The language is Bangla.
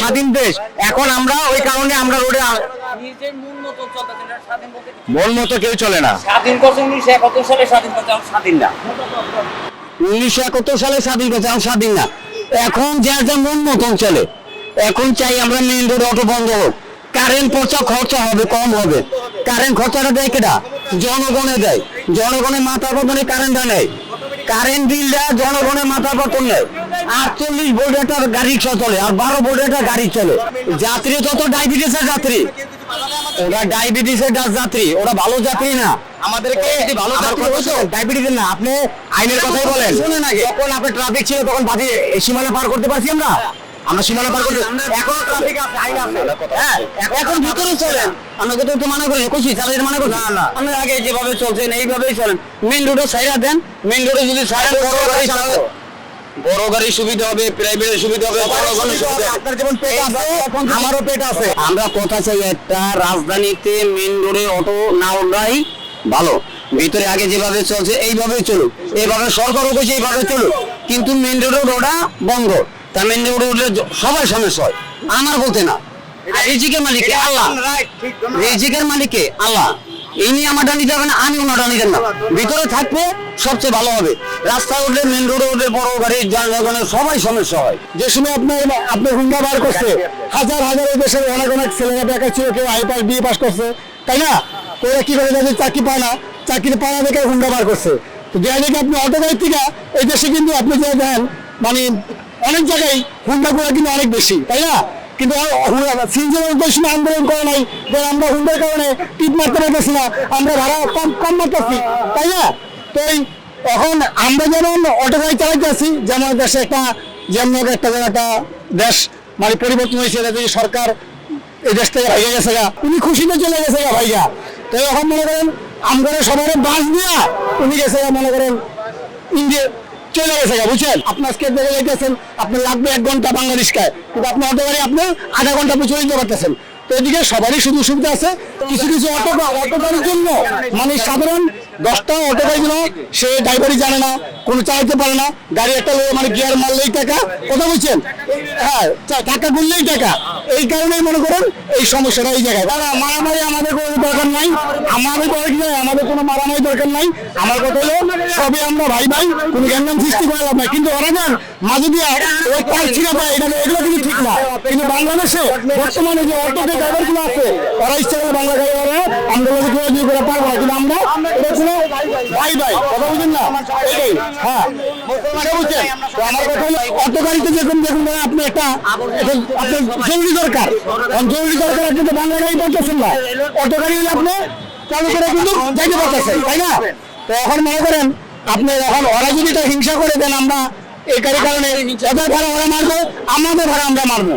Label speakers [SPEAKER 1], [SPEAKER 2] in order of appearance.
[SPEAKER 1] স্বাধীন দেশ এখন আমরা ওই কারণে আমরা রোডে
[SPEAKER 2] মন মতো
[SPEAKER 1] মন কেউ চলে না।
[SPEAKER 2] স্বাধীন করছে উনিশশো একাত্তর সালে স্বাধীন করছে স্বাধীন না।
[SPEAKER 1] উনিশশো একাত্তর সালে স্বাধীন করছে এখন স্বাধীন না। এখন যার যা মন মতন চলে। এখন চাই আমরা মেইন রোড অটো বন্ধ হোক। কারেন্ট পয়সা খরচা হবে কম হবে। কারেন্ট খরচাটা দেয় কেটা জনগণে দেয়। জনগণের মাথা পতনে কারেন্টটা নেয়। কারেন্ট বিলটা জনগণের মাথা পতন নেয় আটচল্লিশ ভোল্ট একটা গাড়ি চলে আর বারো ভোল্ট একটা গাড়ি চলে। যাত্রী তত ডায়াবেটিসের যাত্রী ওরা ডায়াবেটিসের যাত্রী ওরা ভালো যাত্রী না। আমাদেরকে ভালো ডায়াবেটিস না আপনি আইনের কথাই বলেন। শুনে না যখন আপনি ট্রাফিক ছিল তখন বাজে সীমানা পার করতে পারছি আমরা? আমরা সীমানা পার করতে এখন ট্রাফিক আছে আইন আছে। হ্যাঁ এখন ভিতরে চলেন। আমরা তো মানা করি খুশি চালাতে মানা করি না না। আপনি আগে যেভাবে চলছেন এইভাবেই চলেন। মেন রোডে সাইরা দেন। মেইন রোডে যদি সাইরা বড় গাড়ি চালাতে বড় গাড়ির সুবিধা হবে প্রাইভেটের সুবিধা হবে। আপনার যেমন পেট আছে এখন আমারও পেট আছে। আমরা কথা চাই একটা রাজধানীতে মেন রোডে অটো না ওঠাই ভালো। ভিতরে আগে যেভাবে চলছে এইভাবেই চলুক। এইভাবে সরকারও বলছে এইভাবে চলুক। কিন্তু মেন রোডে ওটা বন্ধ। তা মেন রোডে উঠলে সবাই সমস্যা হয়। আমার বলতে না। রিজিকের মালিক আল্লাহ। রিজিকের মালিকে আল্লাহ। এই নিয়ে আমারটা নিতে হবে না আমি ওনাটা নিতেন না। ভিতরে থাকবে সবচেয়ে ভালো হবে। রাস্তায় উঠলে মেন রোডে উঠলে বড় গাড়ি যানবাহনের সবাই সমস্যা হয়।
[SPEAKER 3] যে সময় আপনার আপনার হুন্ডা বার করছে হাজার হাজার দেশের অনেক অনেক ছেলেরা বেকার ছিল কেউ আই পাস বিএ পাস করছে। তাই না? ওরা কি করে যাদের চাকরি পায় না। চাকরি পায় না দেখে হুন্ডা বার করছে। তো যে দিকে আপনি অটো গাড়ি থেকে এই দেশে কিন্তু আপনি যে দেন মানে অনেক জায়গায় হুন্ডা গুলো কিন্তু অনেক বেশি, তাই না? কিন্তু আন্দোলন করে নাই, যে আমরা হুন্ডার কারণে টিপ মারতে পারতেছি না আমরা ভাড়া কম কম মারতেছি, তাই না? তো এখন আমরা যেমন অটো গাড়ি চালাইতেছি যেমন দেশে একটা যেমন একটা একটা দেশ মানে পরিবর্তন হয়েছে, এটা যদি সরকার এই দেশ থেকে ভাইয়া গেছে গা, উনি খুশিতে চলে গেছে গা ভাইয়া। তো এখন মনে করেন আমরা সবার বাস দিয়া উনি গেছে মনে করেন ইন্ডিয়া চলে গেছে বুঝছেন? আপনার আজকে দেখে যাইতেছেন আপনার লাগবে এক ঘণ্টা বাংলাদেশ খায়। কিন্তু আপনি অটো গাড়ি আপনি আধা ঘণ্টা আপনি চলে যেতে পারতেছেন তো এদিকে সবারই সুযোগ সুবিধা আছে। কিছু কিছু অটো অটো গাড়ির জন্য মানে সাধারণ দশটা অটো গাড়ি গুলো সে ড্রাইভারই জানে না, কোনো চালাতে পারে না। গাড়ি একটা মানে গিয়ার মারলেই টাকা। কথা বলছেন? হ্যাঁ টাকা গুনলেই টাকা। এই কারণেই মনে করেন এই সমস্যাটা এই জায়গায়। দাদা, মারামারি আমাদের কোনো দরকার নাই। আমাদের দরকার নাই, আমাদের কোনো মারামারি দরকার নাই। আমার কথা হলো, সবই আমরা ভাই ভাই, কোনো গ্যাঞ্জাম সৃষ্টি করে লাভ নাই। কিন্তু ওরা যান মাঝে দিয়ে ওই পার ছিঁড়া পায় এটা এগুলো কিন্তু ঠিক না। কিন্তু বাংলাদেশে বর্তমানে যে অটো যে ড্রাইভারগুলো আছে, ওরা ইচ্ছা করে বাংলা ওরা আমরা দিয়ে করে পারব কিন্তু আমরা এটা কোনো ভাই ভাই, কথা বুঝেন না? হ্যাঁ। এটা বুঝছেন আমার কথা হলো অটো গাড়িতে যেরকম দেখুন আপনি একটা আপনার জরুরি দরকার। জরুরি দরকার আপনি তো বাংলা গাড়ি পাচ্ছেন না অটো গাড়ি হলে আপনি চালু করে কিন্তু যাইতে পারতেছেন তাই না? তো এখন মনে করেন আপনি এখন ওরা যদি এটা হিংসা করে দেন আমরা এই গাড়ির কারণে ওদের ভাড়া ওরা মারবো আমাদের ভাড়া আমরা মারবো।